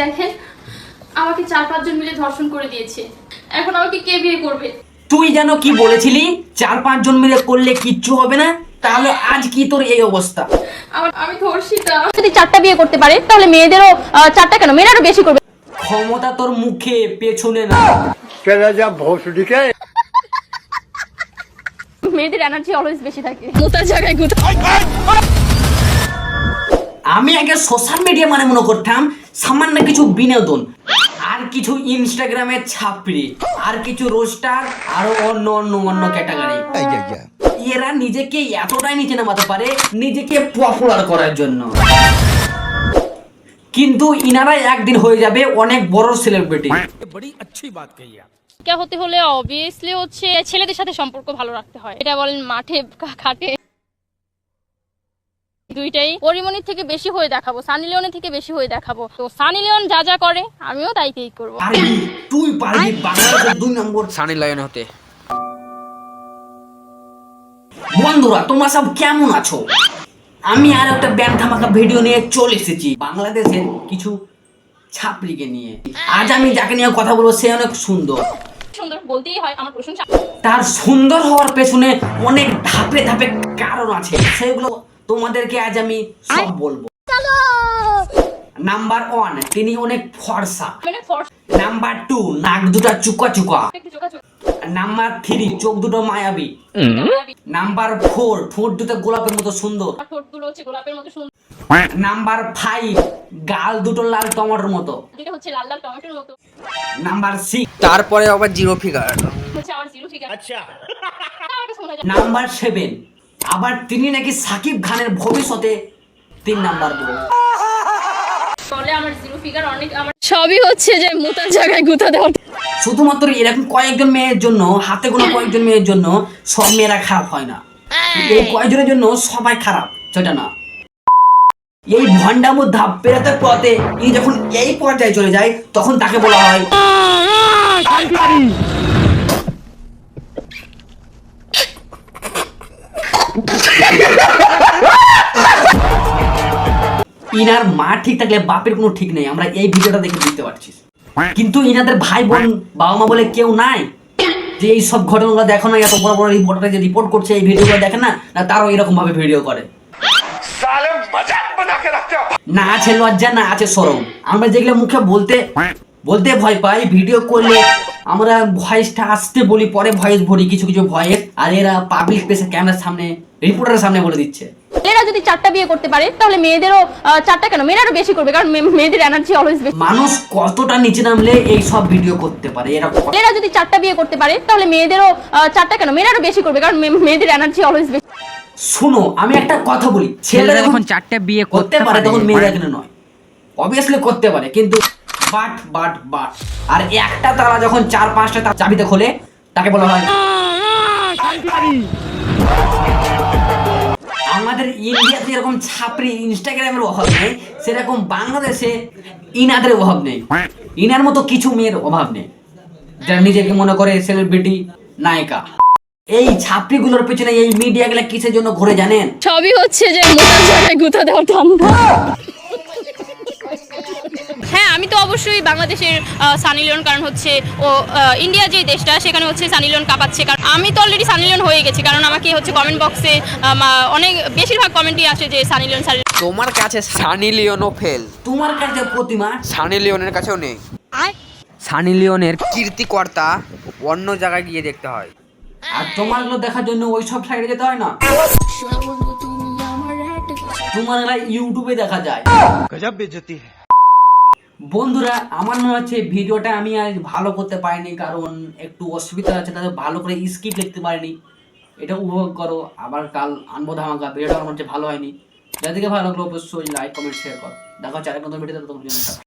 দেখেন আমাকে চার পাঁচজন মিলে ধর্ষণ করে দিয়েছে। এখন আমাকে কে বিয়ে করবে? তুই যেন কি বলেছিলি? চার পাঁচজন মিলে করলে কিচ্ছু হবে না? তাহলে আজ কি তোর এই অবস্থা? আমি ধর্ষিতা। যদি চারটা বিয়ে করতে পারে তাহলে মেয়েদেরও চারটা কেন? মেয়েরা আরও বেশি করবে। ক্ষমতা তোর মুখে পেছনে না। কেনা যা ভৌসুটি মেয়েদের এনার্জি অলওয়েজ বেশি থাকে। মোতার জায়গায় গুতা আমি আগে সোশ্যাল মিডিয়া মানে মনে করতাম সামান্য কিছু বিনোদন আর কিছু ইনস্টাগ্রামে ছাপড়ি আর কিছু রোস্টার আর অন্য অন্য অন্য ক্যাটাগরি এরা নিজেকে এতটাই নিচে নামাতে পারে নিজেকে পপুলার করার জন্য। কিন্তু ইনারা একদিন হয়ে যাবে অনেক বড় সেলিব্রিটি কে হতে হলে অবভিয়াসলি হচ্ছে ছেলেদের সাথে সম্পর্ক ভালো রাখতে হয়। এটা বলেন মাঠে ঘাটে দুইটাই পরিমণির থেকে বেশি হয়ে দেখাবো সানি লিওনের থেকে বেশি হয়ে দেখাবো। তো সানি লিওন যা যা করে আমিও তাই তাই করব। পারবি? তুই পারবি? বাংলাদেশের দুই নম্বর। সানি লায়ন হতে। বন্ধুরা তোমরা সব কেমন আছো? আমি আর একটা ব্যান্ড ধামাকা ভিডিও নিয়ে চলে এসেছি। বাংলাদেশের কিছু ছাপড়িকে নিয়ে। আজ আমি যাকে নিয়ে কথা বলব সে অনেক সুন্দর। সুন্দর বলতেই হয় আমার প্রশংসা। তার সুন্দর হওয়ার পেছনে অনেক ধাপে ধাপে কারণ আছে। সেগুলো তোমাদেরকে আজ আমি সব বলব। নাম্বার ওয়ান তিনি অনেক ফর্সা। মানে নাম্বার টু নাক দুটা চুকা চুকা। নাম্বার থ্রি চোখ দুটো মায়াবী। নাম্বার ফোর ঠোঁট দুটো গোলাপের মতো সুন্দর। ঠোঁটগুলো হচ্ছে গোলাপের মতো সুন্দর। নাম্বার ফাইভ গাল দুটো লাল টমাটোর মতো। যেটা হচ্ছে লাল লাল টমেটোর মতো। নাম্বার সিক্স তারপরে আবার জিরো ফিগার মনে নাম্বার সেভেন আবার তিনি নাকি সাকিব খানের ভবিষ্যতে তিন নাম্বার বউ। বলে আমার জিরো ফিগার অনেক আমার সবই হচ্ছে যে মোতার জায়গায় গুতা দেওয়া শুধুমাত্র এরকম কয়েকজন মেয়ের জন্য হাতে গোনা কয়েকজন মেয়ের জন্য সব মেয়েরা খারাপ হয় না। এই কয়েকজনের জন্য সবাই খারাপ সেটা না। এই ভণ্ডামো ধাপ পেরাতে পথে ই যখন এই পর্যায়ে চলে যায় তখন তাকে বলা হয় ইনার মা ঠিক থাকলে বাপের কোনো ঠিক নেই। আমরা এই ভিডিওটা দেখে বুঝতে পারছি। কিন্তু ইনাদের ভাই বোন বাবা মা বলে কেউ নাই যে এই সব ঘটনাগুলো দেখো না এত বড় বড় রিপোর্টার যে রিপোর্ট করছে এই ভিডিওগুলো দেখে না না তারও এরকম ভাবে ভিডিও করে। না আছে লজ্জা না আছে সরম আমরা যেগুলো মুখে বলতে বলতে ভয় পাই ভিডিও করলে আমরা ভয়েসটা আসতে বলি পরে ভয়েস ভরি কিছু কিছু ভয়েস আর এরা পাবলিক প্লেসে ক্যামেরার সামনে রিপোর্টারের সামনে বলে দিচ্ছে। মেয়েরা যদি চারটা বিয়ে করতে পারে তাহলে মেয়েদেরও চারটা কেন? মেয়েরা বেশি করবে কারণ মেয়েদের এনার্জি অলওয়েজ বেশি। মানুষ কতটা নিচে নামলে এই সব ভিডিও করতে পারে? এরা কত- মেয়েরা যদি চারটা বিয়ে করতে পারে তাহলে মেয়েদেরও চারটা কেন? মেয়েরা বেশি করবে কারণ মেয়েদের এনার্জি অলওয়েজ বেশি। শুনো আমি একটা কথা বলি। ছেলেরা ছেলেরা যখন চারটে বিয়ে করতে পারে তখন মেয়েরা কেন নয়। অবভিয়াসলি করতে পারে কিন্তু বাট বাট বাট আর একটা তালা যখন চার পাঁচটা চাবিতে খোলে তাকে বলা হয় আমাদের ইন্ডিয়াতে এরকম ছাপরি ইনস্টাগ্রামের অভাব নেই, সেরকম বাংলাদেশে ইনাদের অভাব নেই। ইনার মতো কিছু মেয়ের অভাব নেই। যারা নিজেকে মনে করে সেলিব্রিটি নায়িকা। এই ছাপড়িগুলোর পিছনে এই মিডিয়াগুলো কিসের জন্য ঘুরে জানেন? সবই হচ্ছে যে মোটার গুতা ধান্দা হ্যাঁ আমি তো অবশ্যই বাংলাদেশের সানি লিওন কারণ হচ্ছে ও ইন্ডিয়া যে দেশটা সেখানে হচ্ছে সানি লিওন কাঁপাচ্ছে। কারণ আমি তো অলরেডি সানি লিওন হয়ে গেছি কারণ আমাকে হচ্ছে কমেন্ট বক্সে অনেক বেশিরভাগ কমেন্টই আসে যে সানি লিওন সানি তোমার কাছে সানি লিওনও ফেল তোমার কাছে প্রতিমা? সানি লিওনের কাছেও নেই। সানি লিওনের কীর্তিকর্তা অন্য জায়গায় গিয়ে দেখতে হয়। আর তোমারগুলো দেখার জন্য ওই সব সাইডে যেতে হয় না? তোমার ইউটিউবে দেখা যায়। গজব বেজতি হ্যায় বন্ধুরা, আমার মনে হচ্ছে ভিডিওটা আমি আর ভালো করতে পারিনি, কারণ একটু অসুবিধা আছে, তাদের ভালো করে স্কিপ দেখতে পারিনি এটা উপভোগ করো, আবার কাল আনব ধামাকা, ভিডিওটা আমার হচ্ছে ভালো হয়নি যাদেরকে ভালো লাগল অবশ্যই লাইক কমেন্ট শেয়ার করো দেখা হচ্ছে আরেক নতুন ভিডিওতে তোমার টাটা।